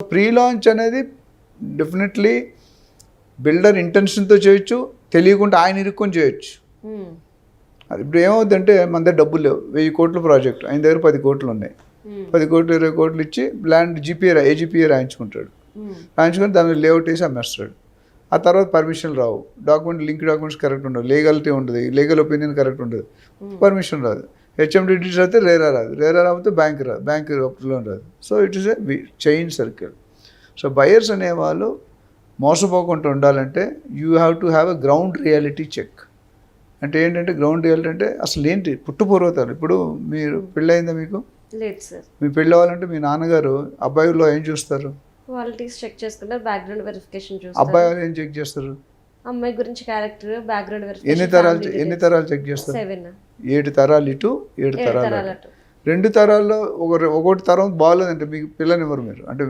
Pre launch అనేది definitely builder ఇంటెన్షన్తో చేయొచ్చు తెలియకుండా ఆయన ఇరుక్కొని చేయొచ్చు. ఉమ్, అది ఇప్పుడు ఏమవుతుందంటే మన దగ్గర డబ్బులు లేవు. వెయ్యి కోట్ల ప్రాజెక్ట్ ఆయన దగ్గర పది కోట్లు ఉన్నాయి. ఉమ్, పది కోట్లు ఇరవై కోట్లు ఇచ్చి ల్యాండ్ జీపీఏ ఏజీపీఏ రాయించుకుంటాడు. ఉమ్, రాయించుకొని దాని లేఅవుట్ వేసి అమ్మేస్తాడు. ఆ తర్వాత పర్మిషన్ రావు. డాక్యుమెంట్ లింక్ డాక్యుమెంట్స్ కరెక్ట్ ఉండవు. లీగాలిటీ ఉండదు. లీగల్ ఒపీనియన్ కరెక్ట్ ఉండదు. పర్మిషన్ రాదు. హెచ్ఎండి డీటెయిల్స్ అయితే రేరా రాదు. రేరా రాకపోతే బ్యాంక్ రాదు. బ్యాంక్ లోన్ రాదు. So it is a chain circle so buyers అనేవాళ్ళు మోసపోకుండా ఉండాలంటే you have to have a ground reality check అంటే ఏంటంటే గ్రౌండ్ రియాలిటీ అంటే అసలు ఏంటి? పుట్టుపూర్వతాలు ఇప్పుడు మీరు పెళ్ళయిందా మీకు? లేదు సార్. మీ పెళ్ళి అవ్వాలంటే మీ నాన్నగారు అబ్బాయిలో ఏం చూస్తారు? క్వాలిటీస్ చెక్ చేసుకుంటారు. బ్యాక్గ్రౌండ్ వెరిఫికేషన్ చూస్తారు. అబ్బాయి వాళ్ళు ఏం చెక్ చేస్తారు? అమ్మాయి గురించి క్యారెక్టర్ బ్యాక్గ్రౌండ్ ఎన్ని తరాలు ఎన్ని తరాలు చెక్ చేస్తారు ఏడు తరాలు ఇటు ఏడు తరాలు రెండు తరాల్లో ఒక ఒకటి తరం బాగాలేదంటే మీకు పిల్లనివ్వరు మీరు? అంటే